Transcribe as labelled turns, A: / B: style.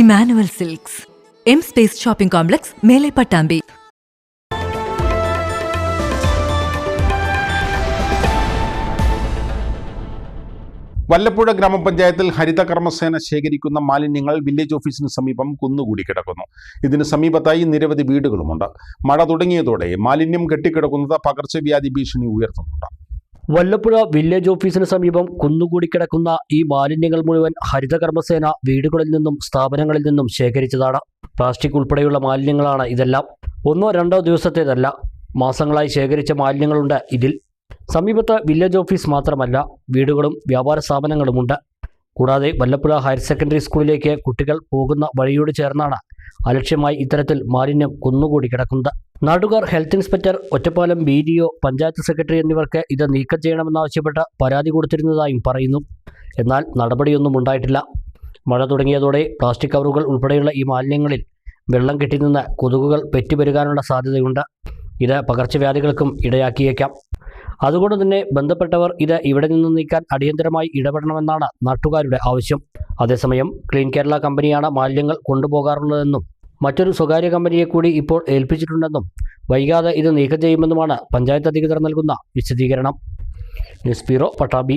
A: Emmanuel silks. M space shopping complex മേലെ പട്ടാമ്പി.
B: വല്ലപ്പുഴ ഗ്രാമപഞ്ചായത്തിൽ ഹരിത കർമ്മസേന ശേഖരിക്കുന്ന മാലിന്യങ്ങൾ വില്ലേജ് ഓഫീസിന് സമീപം കുന്നുകൂടി കിടക്കുന്നു. ഇതിന് സമീപത്തായി നിരവധി വീടുകളുമുണ്ട്. മഴ തുടങ്ങിയതോടെ മാലിന്യം കെട്ടിക്കിടക്കുന്നത് പകർച്ചവ്യാധി ഭീഷണി ഉയർത്തുന്നുണ്ട്.
C: വല്ലപ്പുഴ വില്ലേജ് ഓഫീസിന് സമീപം കുന്നുകൂടി കിടക്കുന്ന ഈ മാലിന്യങ്ങൾ മുഴുവൻ ഹരിതകർമ്മസേന വീടുകളിൽ നിന്നും സ്ഥാപനങ്ങളിൽ നിന്നും ശേഖരിച്ചതാണ്. പ്ലാസ്റ്റിക് ഉൾപ്പെടെയുള്ള മാലിന്യങ്ങളാണ് ഇതെല്ലാം. ഒന്നോ രണ്ടോ ദിവസത്തേതല്ല മാസങ്ങളായി ശേഖരിച്ച മാലിന്യങ്ങളുണ്ട് ഇതിൽ. സമീപത്ത് വില്ലേജ് ഓഫീസ് മാത്രമല്ല വീടുകളും വ്യാപാര സ്ഥാപനങ്ങളുമുണ്ട്. കൂടാതെ വല്ലപ്പുഴ ഹയർ സെക്കൻഡറി സ്കൂളിലേക്ക് കുട്ടികൾ പോകുന്ന വഴിയോട് ചേർന്നാണ് അലക്ഷ്യമായി ഇത്തരത്തിൽ മാലിന്യം കുന്നുകൂടി കിടക്കുന്നത്. നാട്ടുകാർ health inspector Ottapalam B D O panchayat secretary എന്നിവർക്ക് ഇത് നീക്കം ചെയ്യണമെന്നാവശ്യപ്പെട്ട് പരാതി കൊടുത്തിരുന്നതായും പറയുന്നു. എന്നാൽ നടപടിയൊന്നും ഉണ്ടായിട്ടില്ല. മഴ തുടങ്ങിയതോടെ പ്ലാസ്റ്റിക് കവറുകൾ ഉൾപ്പെടെയുള്ള ഈ മാലിന്യങ്ങളിൽ വെള്ളം കെട്ടിനിന്ന് കൊതുകുകൾ പെറ്റുപെരുകാനുള്ള സാധ്യതയുണ്ട്. ഇത് പകർച്ചവ്യാധികൾക്കും ഇടയാക്കിയേക്കാം. അതുകൊണ്ട് തന്നെ ബന്ധപ്പെട്ടവർ ഇത് ഇവിടെ നിന്ന് നീക്കാൻ അടിയന്തരമായി ഇടപെടണമെന്നാണ് നാട്ടുകാരുടെ ആവശ്യം. അതേസമയം ക്ലീൻ കേരള കമ്പനിയാണ് മാലിന്യങ്ങൾ കൊണ്ടുപോകാറുള്ളതെന്നും മറ്റൊരു സ്വകാര്യ കമ്പനിയെ കൂടി ഇപ്പോൾ ഏൽപ്പിച്ചിട്ടുണ്ടെന്നും വൈകാതെ ഇത് നീക്കം ചെയ്യുമെന്നുമാണ് പഞ്ചായത്ത് അധികൃതർ നൽകുന്ന വിശദീകരണം. News bureau Pattambi.